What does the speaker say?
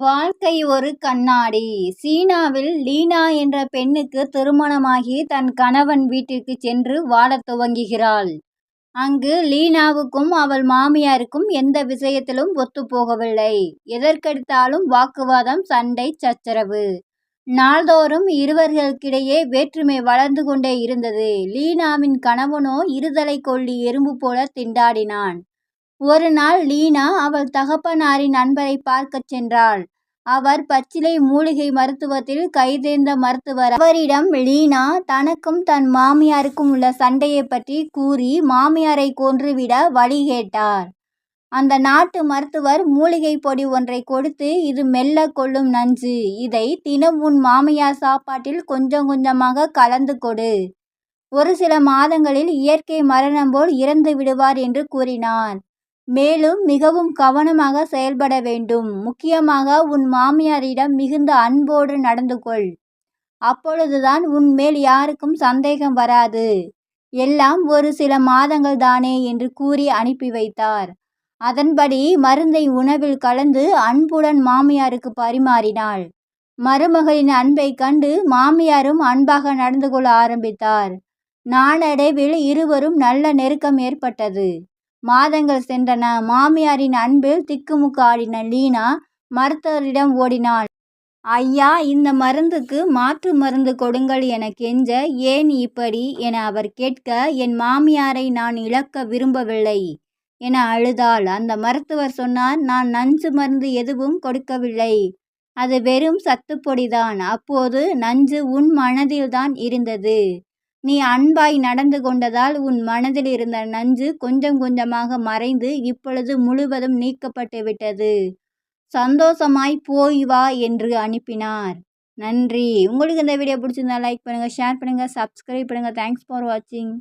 வாழ்க்கை ஒரு கண்ணாடி சீனாவில் லீனா என்ற பெண்ணுக்கு திருமணமாகி தன் கணவன் வீட்டிற்கு சென்று வாழத் துவங்குகிறாள். அங்கு லீனாவுக்கும் அவள் மாமியாருக்கும் எந்த விஷயத்திலும் ஒத்துப்போகவில்லை. எதற்கெடுத்தாலும் வாக்குவாதம் சண்டை சச்சரவு. நாள்தோறும் இருவர்களுக்கிடையே வேற்றுமை வளர்ந்து கொண்டே இருந்தது. லீனாவின் கணவனோ இருதலை கொள்ளி எறும்பு போல திண்டாடினான். ஒரு நாள் லீனா அவள் தகப்பனாரின் நண்பரை பார்க்கச் சென்றாள். அவர் பச்சிலை மூலிகை மருத்துவத்தில் கைதேர்ந்த மருத்துவர். அவரிடம் லீனா தனக்கும் தன் மாமியாருக்கும் உள்ள சண்டையை பற்றி கூறி மாமியாரை கொன்றுவிட வழி கேட்டார். அந்த நாட்டு மருத்துவர் மூலிகை பொடி ஒன்றைக் கொடுத்து இது மெல்ல கொள்ளும் நஞ்சு. இதை தினம் உன் மாமியார் சாப்பாட்டில் கொஞ்சம் கொஞ்சமாக கலந்து கொடு. ஒரு சில மாதங்களில் இயற்கை மரணம் போல் இறந்து விடுவார் என்று கூறினார். மேலும் மிகவும் கவனமாக செயல்பட வேண்டும். முக்கியமாக உன் மாமியாரிடம் மிகுந்த அன்போடு நடந்து கொள். அப்பொழுதுதான் உன் மேல் யாருக்கும் சந்தேகம் வராது. எல்லாம் ஒரு சில மாதங்கள் தானே என்று கூறி அனுப்பி வைத்தார். அதன்படி மருந்தை உணவில் கலந்து அன்புடன் மாமியாருக்கு பரிமாறினாள். மருமகளின் அன்பைக் கண்டு மாமியாரும் அன்பாக நடந்து கொள்ள ஆரம்பித்தார். நாளடைவில் இருவரும் நல்ல நெருக்கம் ஏற்பட்டது. மாதங்கள் சென்றன. மாமியாரின் அன்பில் திக்குமுக்கு ஆடின லீனா மருத்துவரிடம் ஓடினாள். ஐயா இந்த மருந்துக்கு மாற்று மருந்து கொடுங்கள் என கெஞ்ச ஏன் இப்படி? என அவர் கேட்க என் மாமியாரை நான் இழக்க விரும்பவில்லை என அழுதாள். அந்த மருத்துவர் சொன்னார் நான் நஞ்சு மருந்து எதுவும் கொடுக்கவில்லை. அது வெறும் சத்துப்பொடிதான். அப்போது நஞ்சு உன் மனதில்தான் இருந்தது. நீ அன்பாய் நடந்து கொண்டதால் உன் மனதில் இருந்த நஞ்சு கொஞ்சம் கொஞ்சமாக மறைந்து இப்பொழுது முழுவதும் நீக்கப்பட்டு விட்டது. சந்தோஷமாய் போய் வா என்று அனுப்பினார். நன்றி. உங்களுக்கு இந்த வீடியோ பிடிச்சிருந்தா லைக் பண்ணுங்கள் ஷேர் பண்ணுங்கள் சப்ஸ்கிரைப் பண்ணுங்கள் தேங்க்ஸ் ஃபார் வாட்சிங்.